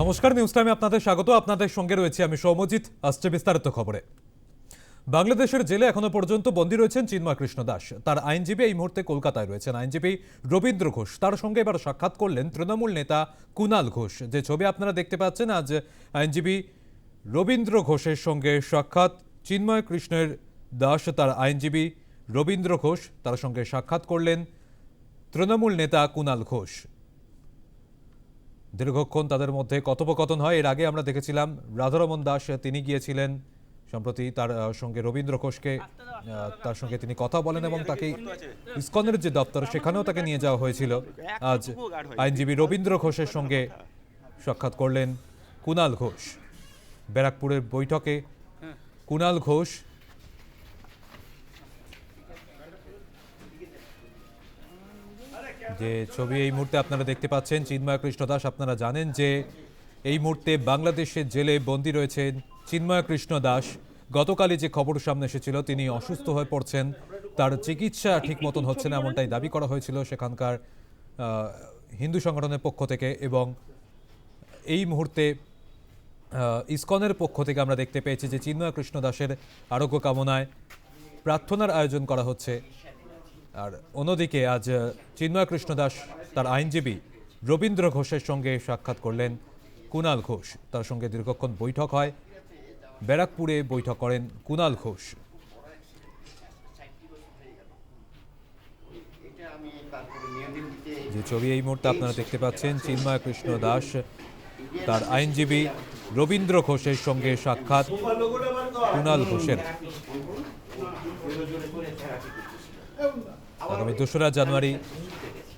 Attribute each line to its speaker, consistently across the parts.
Speaker 1: নমস্কার নিউজ টাইমে আপনাদের স্বাগত। আপনাদের সঙ্গে রয়েছে আমি সৌমজিৎ। আসছে বিস্তারিত খবরে। বাংলাদেশের জেলে এখনও পর্যন্ত বন্দী রয়েছেন চিন্ময় কৃষ্ণ দাস। তার আইনজীবী এই মুহূর্তে কলকাতায় রয়েছেন। আইনজীবী রবীন্দ্র ঘোষ। তার সঙ্গে এবার সাক্ষাৎ করলেন তৃণমূল নেতা কুনাল ঘোষ। যে ছবি আপনারা দেখতে পাচ্ছেন, আজ আইনজীবী রবীন্দ্র ঘোষের সঙ্গে সাক্ষাৎ চিন্ময় কৃষ্ণের দাস, তার আইনজীবী রবীন্দ্র ঘোষ। তার সঙ্গে সাক্ষাৎ করলেন তৃণমূল নেতা কুনাল ঘোষ। দীর্ঘক্ষণ তাদের মধ্যে কথোপকথন হয়। এর আগে আমরা দেখেছিলাম, রাধারমন দাস তিনি গিয়েছিলেন সম্প্রতি তার সঙ্গে রবীন্দ্র ঘোষকে তার সঙ্গে তিনি কথা বলেন এবং তাকে ইস্কনের যে দপ্তর, সেখানেও তাকে নিয়ে যাওয়া হয়েছিল। আজ আইনজীবী রবীন্দ্র ঘোষের সঙ্গে সাক্ষাৎ করলেন কুনাল ঘোষ। ব্যারাকপুরের বৈঠকে কুনাল ঘোষ যে ছবি এই মুহূর্তে আপনারা দেখতে পাচ্ছেন চিন্ময় কৃষ্ণ দাস, আপনারা জানেন যে এই মুহূর্তে বাংলাদেশের জেলে বন্দী রয়েছেন চিন্ময় কৃষ্ণ দাস। গতকালই যে খবর সামনে এসেছিল, তিনি অসুস্থ হয়ে পড়ছেন। তার চিকিৎসা ঠিক মতন হচ্ছে না, এমনটাই দাবি করা হয়েছিল সেখানকার হিন্দু সংগঠনের পক্ষ থেকে এবং এই মুহূর্তে ইসকনের পক্ষ থেকে আমরা দেখতে পেয়েছি যে চিন্ময় কৃষ্ণ দাসের আরোগ্য কামনায় প্রার্থনার আয়োজন করা হচ্ছে। আর অন্যদিকে আজ চিন্ময় কৃষ্ণ দাস তার আইনজীবী রবীন্দ্র ঘোষের সঙ্গে সাক্ষাৎ করলেন কুনাল ঘোষ। তার সঙ্গে দীর্ঘক্ষণ বৈঠক হয়। ব্যারাকপুরে বৈঠক করেন কুনাল ঘোষ। যে ছবি এই মুহূর্তে আপনারা দেখতে পাচ্ছেন, চিন্ময় কৃষ্ণ দাস তার আইনজীবী রবীন্দ্র ঘোষের সঙ্গে সাক্ষাৎ কুনাল ঘোষের। আগামী দোসরা জানুয়ারি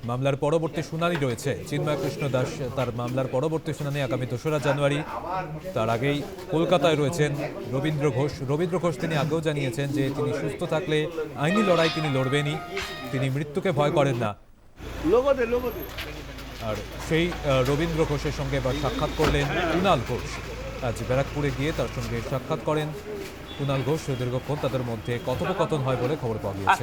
Speaker 1: মামলার পরবর্তী শুনানি রয়েছে। চিন্ময় কৃষ্ণ দাস তার মামলার পরবর্তী শুনানি আগামী দোসরা জানুয়ারি। তার আগেই কলকাতায় রয়েছেন রবীন্দ্র ঘোষ। রবীন্দ্র ঘোষ তিনি আগেও জানিয়েছেন যে তিনি সুস্থ থাকলে আইনি লড়াই তিনি লড়বেনই। তিনি মৃত্যুকে ভয় করেন না। আর সেই রবীন্দ্র ঘোষের সঙ্গে এবার সাক্ষাৎ করলেন কুনাল ঘোষ। আজ ব্যারাকপুরে গিয়ে তার সঙ্গে সাক্ষাৎ করেন কুনাল ঘোষ দীর্ঘক্ষণ তাদের মধ্যে কথোপকথন হয় বলে খবর পাওয়া গিয়েছে।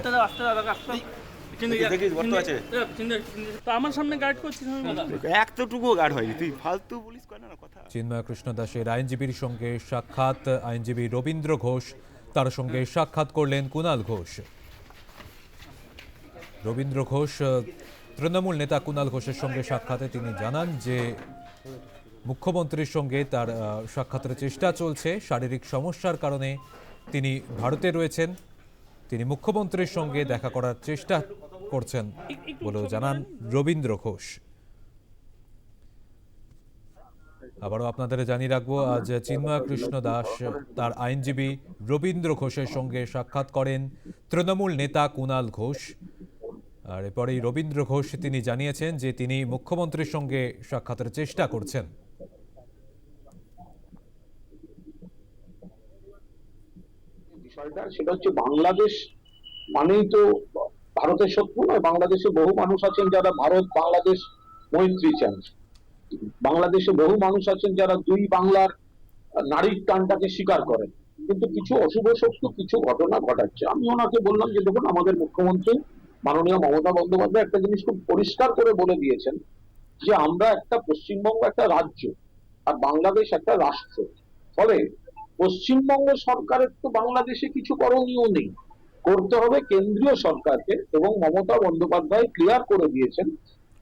Speaker 1: চিন্ময় কৃষ্ণ দাসের আইনজীবীর সঙ্গে সাক্ষাৎ আইনজীবী রবীন্দ্র ঘোষ তার সঙ্গে সাক্ষাৎ করলেন কুনাল ঘোষ। রবীন্দ্র ঘোষ তৃণমূল নেতা কুনাল ঘোষের সঙ্গে সাক্ষাতে তিনি জানান যে মুখ্যমন্ত্রীর সঙ্গে তার সাক্ষাতের চেষ্টা চলছে। শারীরিক সমস্যার কারণে তিনি ভারতে রয়েছেন। তিনি মুখ্যমন্ত্রীর সঙ্গে দেখা করার চেষ্টা করছেন বলেও জানান রবীন্দ্র ঘোষ। আবারও আপনাদের জানিয়ে রাখব, আজ চিন্ময় কৃষ্ণ দাস তার আইনজীবী রবীন্দ্র ঘোষের সঙ্গে সাক্ষাৎ করেন তৃণমূল নেতা কুনাল ঘোষ। আর এরপরেই রবীন্দ্র ঘোষ তিনি জানিয়েছেন যে তিনি মুখ্যমন্ত্রীর সঙ্গে সাক্ষাতের চেষ্টা করছেন।
Speaker 2: বিষয়টা সেটা হচ্ছে বাংলাদেশ মানেই তো ভারতের শত্রু নয়, বাংলাদেশে বহু মানুষ আছেন যারা ভারত, বাংলাদেশ মৈত্রী চান। বাংলাদেশে বহু মানুষ আছেন যারা দুই বাংলার নারীর টানটাকে স্বীকার করেন। কিন্তু কিছু অশুভ শক্তি কিছু ঘটনা ঘটাচ্ছে। আমি ওনাকে বললাম যে, দেখুন, আমাদের মুখ্যমন্ত্রী মাননীয় মমতা বন্দ্যোপাধ্যায় একটা জিনিস খুব পরিষ্কার করে বলে দিয়েছেন যে, আমরা একটা পশ্চিমবঙ্গ, একটা রাজ্য, আর বাংলাদেশ একটা রাষ্ট্র। ফলে পশ্চিমবঙ্গ সরকারের তো বাংলাদেশে কিছু করণীয় নেই। করতে হবে কেন্দ্রীয় সরকারকে এবং মমতা বন্দ্যোপাধ্যায় ক্লিয়ার করে দিয়েছেন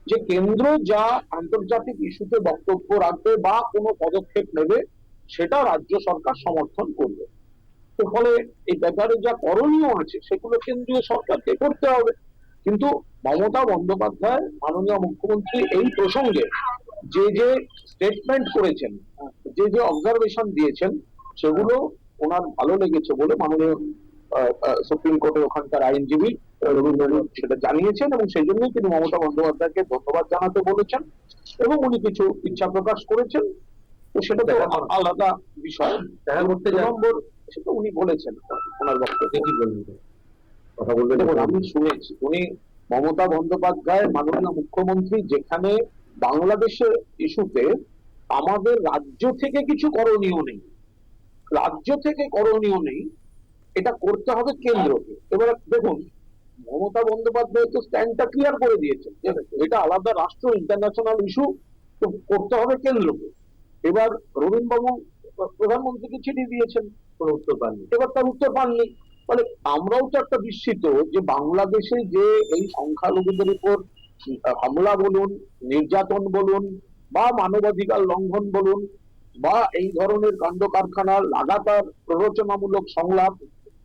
Speaker 2: যে কেন্দ্র যা আন্তর্জাতিক ইস্যুতে বক্তব্য রাখবে বা কোনো পদক্ষেপ নেবে, সেটা রাজ্য সরকার সমর্থন করবে। তো ফলে এই ব্যাপারে যা করণীয় আছে, সেগুলো কেন্দ্রীয় সরকারকে করতে হবে। কিন্তু মমতা বন্দ্যোপাধ্যায়, মাননীয় মুখ্যমন্ত্রী এই প্রসঙ্গে যে যে স্টেটমেন্ট করেছেন, যে যে অবজারভেশন দিয়েছেন সেগুলো ওনার ভালো লেগেছে বলে মাননীয় সুপ্রিম কোর্টের ওখানকার আইনজীবী রবীন্দ্রনাথ সেটা জানিয়েছেন এবং সেই জন্যই তিনি মমতা বন্দ্যোপাধ্যায়কে ধন্যবাদ জানাতে বলেছেন এবং উনি কিছু ইচ্ছা প্রকাশ করেছেন। তো সেটা তো আলাদা বিষয়। দেখা করতে নম্বর সেটা উনি বলেছেন ওনার বক্তব্যে। কি বলবেন? কথা বলবেন আমি শুনেছি উনি মমতা বন্দ্যোপাধ্যায় মাননীয় মুখ্যমন্ত্রী যেখানে বাংলাদেশের ইস্যুতে আমাদের রাজ্য থেকে কিছু করণীয় নেই। রাজ্য থেকে করণীয় নেই, এটা করতে হবে কেন্দ্রকে। এবার দেখুন, মমতা বন্দ্যোপাধ্যায় তো স্ট্যান্ডটা ক্লিয়ার করে দিয়েছেন। যে এটা আলাদা রাষ্ট্র ইন্টারন্যাশনাল ইস্যু তো করতে হবে কেন্দ্রকে। এবার রবীন বাবু প্রধানমন্ত্রীকে চিঠি দিয়েছেন উত্তর পাননি। এবার তার উত্তর পাননি। ফলে আমরাও তো একটা বিস্মিত যে বাংলাদেশে যে এই সংখ্যালঘুদের উপর হামলা বলুন, নির্যাতন বলুন, বা মানবাধিকার লঙ্ঘন বলুন বা এই ধরনের কাণ্ড কারখানার লাগাতার প্ররোচনামূলক সংলাপ,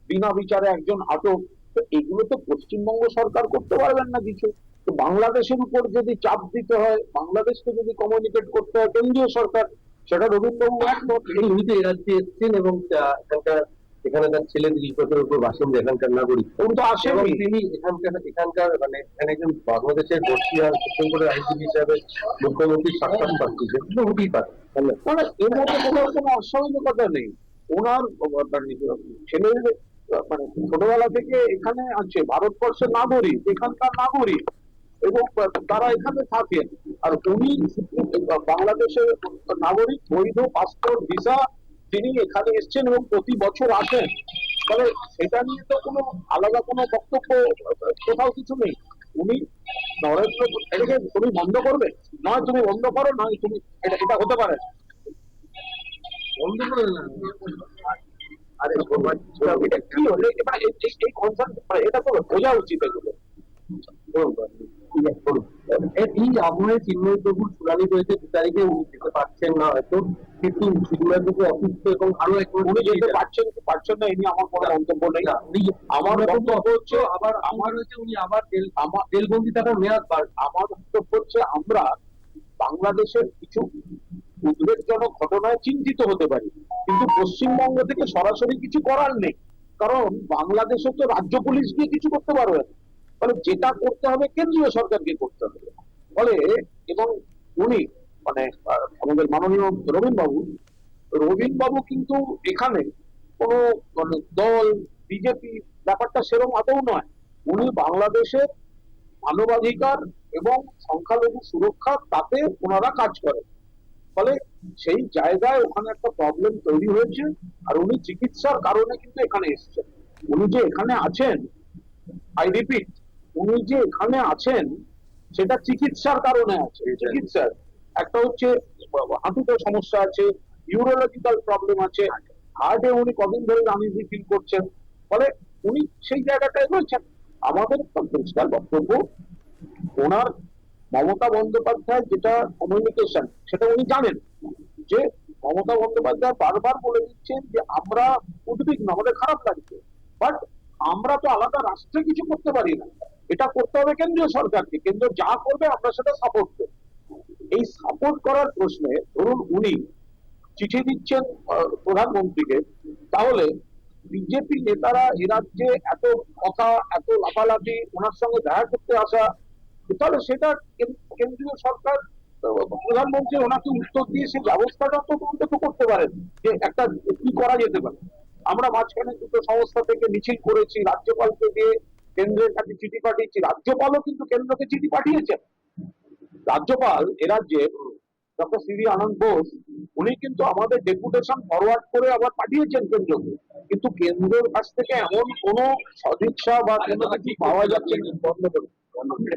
Speaker 2: বিনা বিচারে একজন আটক, তো এগুলো তো পশ্চিমবঙ্গ সরকার করতে পারবেন না কিছু। তো বাংলাদেশের উপর যদি চাপ দিতে হয়, বাংলাদেশকে যদি কমিউনিকেট করতে হয়, কেন্দ্রীয় সরকার, সেটা রবীন্দ্রবাবু একমত
Speaker 3: এই রাজ্যে এসেছেন এবং এখানকার এখানে তার ছেলে তিরিশ বছরের উপর বাসিন্দা এখানকার নাগরিক।
Speaker 2: উনি তো
Speaker 3: এবং তিনি এখানকার এখানকার মানে এখানে একজন বাংলাদেশের বর্ষিয়ার সুপ্রিম কোর্টের আইনজীবী হিসাবে মুখ্যমন্ত্রীর সাক্ষাৎ পাচ্ছি যেগুলো হতেই পারে।
Speaker 2: মানে এর মধ্যে কোনো কোনো অস্বাভাবিকতা নেই। ওনার মানে ছেলের মানে ছোটবেলা থেকে এখানে আছে ভারতবর্ষের নাগরিক এখানকার নাগরিক এবং তারা এখানে থাকেন। আর উনি বাংলাদেশের নাগরিক বৈধ পাসপোর্ট ভিসা তিনি এখানে এসেছেন এবং প্রতি বছর আসেন। ফলে সেটা নিয়ে তো কোনো আলাদা কোনো বক্তব্য কোথাও কিছু নেই। উনি নরেন্দ্র এটাকে তুমি বন্ধ করবে? নয় তুমি বন্ধ করো নয় তুমি এটা এটা হতে পারে। না।
Speaker 3: বন্ধ করে
Speaker 2: আরে এটা কি হলে? এবার এই কনসার্ন এটা তো বোঝা উচিত এগুলো।
Speaker 3: এই চিন্ময় প্রভুর শুনানি রয়েছে দু তারিখে উনি যেতে পারছেন না হয়তো। কিন্তু চিন্ময় প্রভু অসুস্থ এবং আরও
Speaker 2: উনি যেতে পারছেন কি পারছেন না এই নিয়ে আমার কোনো মন্তব্য নেই। আমার বক্তব্য হচ্ছে
Speaker 3: আবার আমার উনি আবার জেল
Speaker 2: আমার
Speaker 3: জেলবন্দি থাকার মেয়াদ বার
Speaker 2: আমার বক্তব্য হচ্ছে আমরা বাংলাদেশের কিছু উদ্বেগজনক ঘটনায় চিন্তিত হতে পারি। কিন্তু পশ্চিমবঙ্গ থেকে সরাসরি কিছু করার নেই। কারণ বাংলাদেশে তো রাজ্য পুলিশ গিয়ে কিছু করতে পারবে না। ফলে যেটা করতে হবে কেন্দ্রীয় সরকারকে করতে হবে। ফলে এবং উনি মানে আমাদের মাননীয় রবীন বাবু রবীন বাবু কিন্তু এখানে কোনো মানে দল, বিজেপি ব্যাপারটা সেরকম আদৌ নয়। উনি বাংলাদেশের মানবাধিকার এবং সংখ্যালঘু সুরক্ষা তাতে ওনারা কাজ করেন। ফলে সেই জায়গায় ওখানে একটা প্রবলেম তৈরি হয়েছে আর উনি চিকিৎসার কারণে কিন্তু এখানে এসেছেন। উনি যে এখানে আছেন আই রিপিট উনি যে এখানে আছেন সেটা চিকিৎসার কারণে আছে। চিকিৎসার। একটা হচ্ছে হাঁটুতে সমস্যা আছে ইউরোলজিক্যাল প্রবলেম আছে। হার্টে উনি কদিন ধরে আনইজি ফিল করছেন। ফলে উনি সেই জায়গাটায় রয়েছেন। আমাদের পরিষ্কার বক্তব্য ওনার মমতা বন্দ্যোপাধ্যায় যেটা কমিউনিকেশন সেটা উনি জানেন। যে মমতা বন্দ্যোপাধ্যায় বারবার বলে দিচ্ছেন যে আমরা উদ্বিগ্ন আমাদের খারাপ লাগছে। বাট আমরা তো আলাদা রাষ্ট্রে কিছু করতে পারি না। এটা করতে হবে কেন্দ্রীয় সরকারকে। কেন্দ্র যা করবে, আমরা সেটা সাপোর্ট করব। এই সাপোর্ট করার প্রশ্নে ধরুন উনি চিঠি দিচ্ছেন প্রধানমন্ত্রীকে, তাহলে বিজেপি নেতারা এ রাজ্যে এত কথা, এত লাফালাফি, ওনার সঙ্গে দেখা করতে আসা, তাহলে সেটা কেন্দ্রীয় সরকার প্রধানমন্ত্রী ওনাকে উত্তর দিয়ে সেই ব্যবস্থাটা তো অন্তত করতে পারেন, যে একটা কি করা যেতে পারে। আমরা মাঝখানে দুটো সংস্থা থেকে মিছিল করেছি, রাজ্যপালকে দিয়ে কেন্দ্রের কাছে চিঠি পাঠিয়েছি রাজ্যপালও কিন্তু কেন্দ্রকে চিঠি পাঠিয়েছেন রাজ্যপাল এ রাজ্যে ডক্টর সিভি আনন্দ বোস উনি কিন্তু আমাদের ডেপুটেশন ফরওয়ার্ড করে আবার পাঠিয়েছেন কেন্দ্রকে। কিন্তু কেন্দ্রের কাছ থেকে এমন কোন সদিচ্ছা বা কোনো কিছু পাওয়া যাচ্ছে বন্ধ করে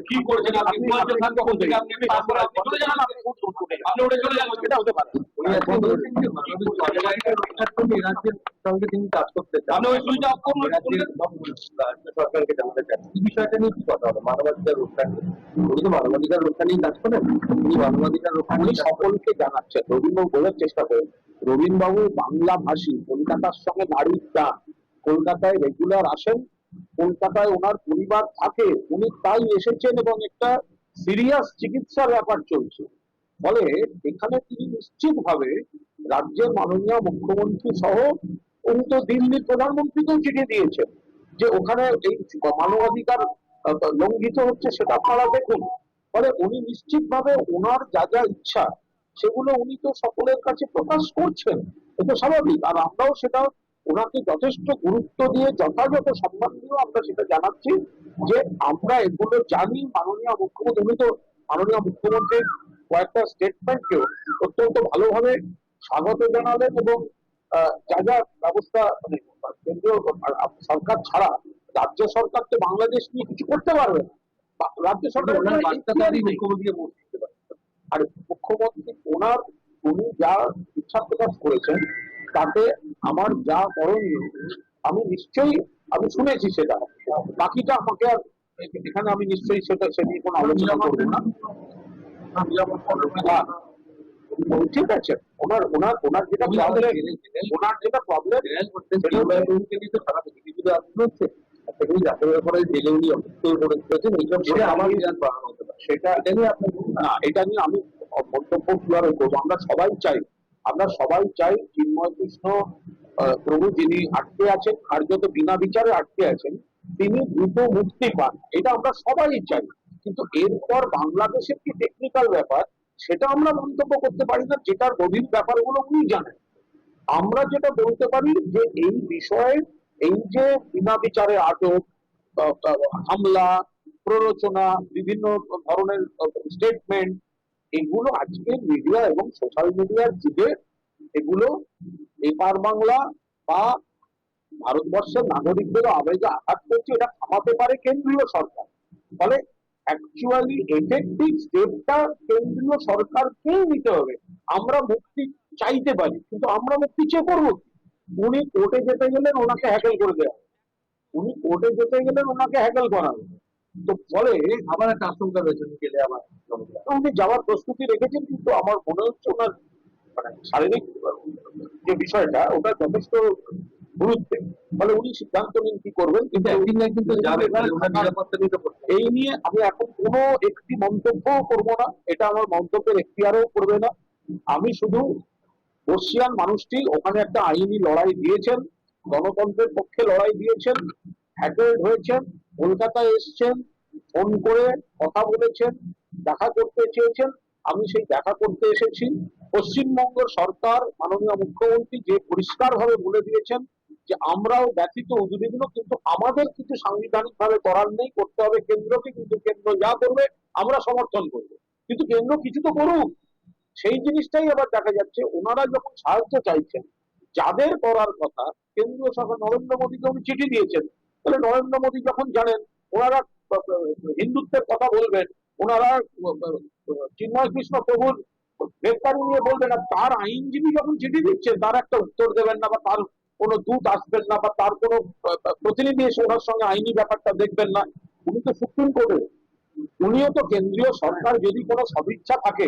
Speaker 3: কি করেছেন আপনি? বলছেন স্যার, তখন থেকে আপনি পাসপোর্ট চলে যান আপনি। আপনি উঠে চলে যান।
Speaker 2: এটা হতে পারে।
Speaker 3: উনি আজকে বলেছেন যে মানবিক মানবাধিকার রক্ষার জন্য এই রাজ্যের সঙ্গে তিনি কাজ করতে চান।
Speaker 4: আপনি ওই সুইচ অফ করুন,
Speaker 3: সরকারকে চান এই বিষয়টা নিয়ে কি কথা হবে? মানবাধিকার রক্ষা নিয়ে। উনি তো মানবাধিকার রক্ষা নিয়ে কাজ করেন। উনি মানবাধিকার রক্ষা নিয়ে
Speaker 2: সকলকে জানাচ্ছেন চেষ্টা করেন। রবীন্দ্রবাবু বাংলা ভাষী, কলকাতার সঙ্গে কলকাতায় রেগুলার আসেন, কলকাতায় ওনার পরিবার থাকে, উনি তাই এসেছেন এবং একটা সিরিয়াস চিকিৎসার ব্যাপার চলছে। ফলে এখানে তিনি নিশ্চিত ভাবে রাজ্যের মাননীয় মুখ্যমন্ত্রী সহ উনি তো দিল্লির প্রধানমন্ত্রীকেও চিঠি দিয়েছেন। যে ওখানে এই মানবাধিকার লঙ্ঘিত হচ্ছে সেটা আপনারা দেখুন। ফলে উনি নিশ্চিত ভাবে ওনার যা যা ইচ্ছা, সেগুলো উনি তো সকলের কাছে প্রকাশ করছেন। এটা স্বাভাবিক। আর আমরাও সেটা ওনাকে যথেষ্ট গুরুত্ব দিয়ে, যথাযথ সম্মান দিয়েও আমরা সেটা জানাচ্ছি যে আমরা এগুলো জানি। মাননীয় মুখ্যমন্ত্রী, উনি তো মাননীয় মুখ্যমন্ত্রীর কয়েকটা স্টেটমেন্টকেও অত্যন্ত ভালোভাবে স্বাগত জানালেন এবং যা যা ব্যবস্থা মানে কেন্দ্রীয় সরকার ছাড়া রাজ্য সরকার তো বাংলাদেশ নিয়ে কিছু করতে পারবে না। রাজ্য সরকার আর মুখ্যমন্ত্রী ওনার উনি যা ইচ্ছা প্রকাশ করেছেন তাতে আমার যা করণীয় আমি নিশ্চয়ই আমি শুনেছি সেটা। বাকিটা আমাকে আর এখানে আমি নিশ্চয়ই সেটা সে নিয়ে কোনো আলোচনা করব না। হ্যাঁ। ঠিক আছে। ওনার ওনার ওনার যেটা প্রবলেম ওনার যেটা প্রবলেম আমার সবাই চাই আমরা সবাই চাই চিন্ময় কৃষ্ণ প্রভু যিনি আটকে আছেন আর কার্যত বিনা বিচারে আটকে আছেন তিনি দ্রুত মুক্তি পান। এটা আমরা সবাই চাই। কিন্তু এরপর বাংলাদেশের কি টেকনিক্যাল ব্যাপার সেটা আমরা মন্তব্য করতে পারি না, যেটার গভীর ব্যাপারগুলো উনি জানেন। আমরা যেটা বলতে পারি যে এই বিষয়ে, এই যে বিনা বিচারে আটক হামলা, প্ররোচনা, বিভিন্ন ধরনের স্টেটমেন্ট এগুলো আজকে মিডিয়া এবং সোশ্যাল মিডিয়ার যুগে এগুলো এপার বাংলা বা ভারতবর্ষের নাগরিকদের আবেগে আঘাত করছে, এটা থামাতে পারে কেন্দ্রীয় সরকার। ফলে অ্যাকচুয়ালি এফেক্টিভ স্টেপটা কেন্দ্রীয় সরকারকেই নিতে হবে আমরা মুক্তি চাইতে পারি কিন্তু আমরা মুক্তি চেয়ে করব? উনি কোর্টে যেতে গেলেন ওনাকে হ্যাকেল করে দেওয়া হবে। উনি কোর্টে যেতে গেলেন ওনাকে হ্যাকেল করা হবে তো ফলে
Speaker 3: আমার একটা আশঙ্কা রয়েছে উনি গেলে আমার
Speaker 2: উনি যাওয়ার প্রস্তুতি রেখেছেন কিন্তু আমার মনে হচ্ছে ওনার মানে শারীরিক যে বিষয়টা ওটা যথেষ্ট গুরুত্বের ফলে উনি সিদ্ধান্ত নিন কি করবেন
Speaker 3: কিন্তু একদিন না একদিন যাবে
Speaker 2: এই নিয়ে আমি এখন কোনো একটি মন্তব্য করব না এটা আমার মন্তব্যের এখতিয়ারও করবে না। আমি শুধু বর্ষিয়ান মানুষটি ওখানে একটা আইনি লড়াই দিয়েছেন গণতন্ত্রের পক্ষে লড়াই দিয়েছেন হ্যাকেড হয়েছেন কলকাতায় এসছেন ফোন করে কথা বলেছেন দেখা করতে চেয়েছেন আমি সেই দেখা করতে এসেছি। পশ্চিমবঙ্গ সরকার মাননীয় মুখ্যমন্ত্রী যে পরিষ্কার ভাবে বলে দিয়েছেন যে আমরাও ব্যথিত উদ্বিগ্ন কিন্তু আমাদের কিছু সাংবিধানিক ভাবে করার নেই, করতে হবে, কেন্দ্রকে কিন্তু কেন্দ্র যা করবে, আমরা সমর্থন করব। কিন্তু কেন্দ্র কিছু তো করুক। সেই জিনিসটাই আবার দেখা যাচ্ছে, ওনারা যখন সাহায্য চাইছেন, যাদের করার কথা, কেন্দ্রীয় সরকার নরেন্দ্র মোদীকে উনি চিঠি দিয়েছেন। তাহলে নরেন্দ্র মোদী যখন জানেন, ওনারা হিন্দুত্বের কথা বলবেন, ওনারা চিন্ময় কৃষ্ণ প্রভুর গ্রেফতারি নিয়ে বলবেন, আর তার আইনজীবী যখন চিঠি দিচ্ছেন, তার একটা উত্তর দেবেন না বা তার কোনো দূত আসবেন না বা তার কোনো প্রতিনিধি এসে ওনার সঙ্গে আইনি ব্যাপারটা দেখবেন না। উনি তো সুপ্রিম কোর্টে। উনিও তো কেন্দ্রীয় সরকার যদি কোনো সদিচ্ছা থাকে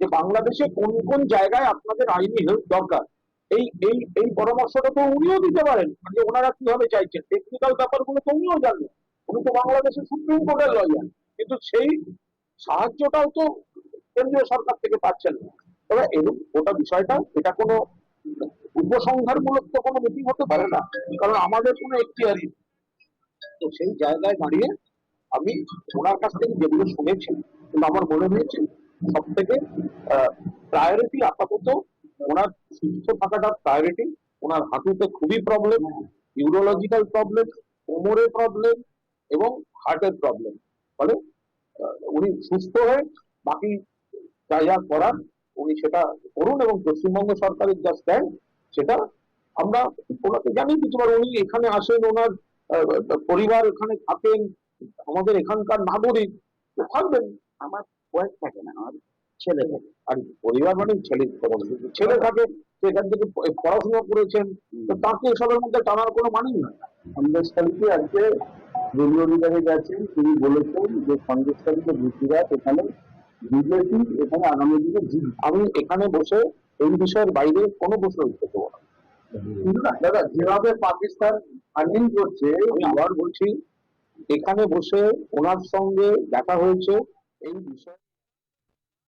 Speaker 2: যে বাংলাদেশে কোন কোন জায়গায় আপনাদের আইনি হেল্প দরকার, এই এই এই পরামর্শটা তো উনিও দিতে পারেন। যে ওনারা কীভাবে চাইছেন? টেকনিক্যাল ব্যাপারগুলো তো উনিও জানেন। উনি তো বাংলাদেশের সুপ্রিম কোর্টের লয়ার কিন্তু সেই সাহায্যটাও তো কেন্দ্রীয় সরকার থেকে পাচ্ছেন না। তবে এরকম গোটা বিষয়টা, এটা কোনো উপসংহারমূলক তো কোনো মিটিং হতে পারে না, কারণ আমাদের কোনো এখতিয়ারই নেই। তো সেই জায়গায় দাঁড়িয়ে আমি ওনার কাছ থেকে যেগুলো শুনেছি কিন্তু আমার মনে হয়েছে, সব থেকে প্রায়োরিটি আপাতত ওনার সুস্থ থাকাটা প্রায়োরিটি ওনার হাঁটুতে খুবই প্রবলেম ইউরোলজিক্যাল প্রবলেম কোমরের প্রবলেম এবং হার্টের প্রবলেম ফলে উনি সুস্থ হয়ে বাকি যা যা করার, উনি সেটা করুন এবং পশ্চিমবঙ্গ সরকারের যা স্ট্যান্ড সেটা আমরা ওনাকে জানি কিছু উনি এখানে আসেন ওনার পরিবার এখানে থাকেন আমাদের এখানকার নাগরিক তো থাকবেন আমার বয়স থাকে না আমার ছেলে থাকে। আর পরিবার মানে ছেলে ছেলে থাকে সেখান থেকে পড়াশোনা করেছেন তো তাকে এসবের মধ্যে টানার কোনো মানেই নয়
Speaker 3: সন্দেশকারীকে আজকে রেডিও অধিকারী গেছেন তিনি বলেছেন যে সন্দেশকারীকে বুদ্ধিরাট এখানে বিজেপি এখানে আগামী দিনে
Speaker 2: আমি এখানে বসে এই বিষয়ের বাইরে কোনো প্রশ্ন উত্তর দেবো না।
Speaker 3: দাদা, যেভাবে পাকিস্তান আর্নিং করছে
Speaker 2: আবার বলছি, এখানে বসে ওনার সঙ্গে দেখা হয়েছে, এই বিষয়ে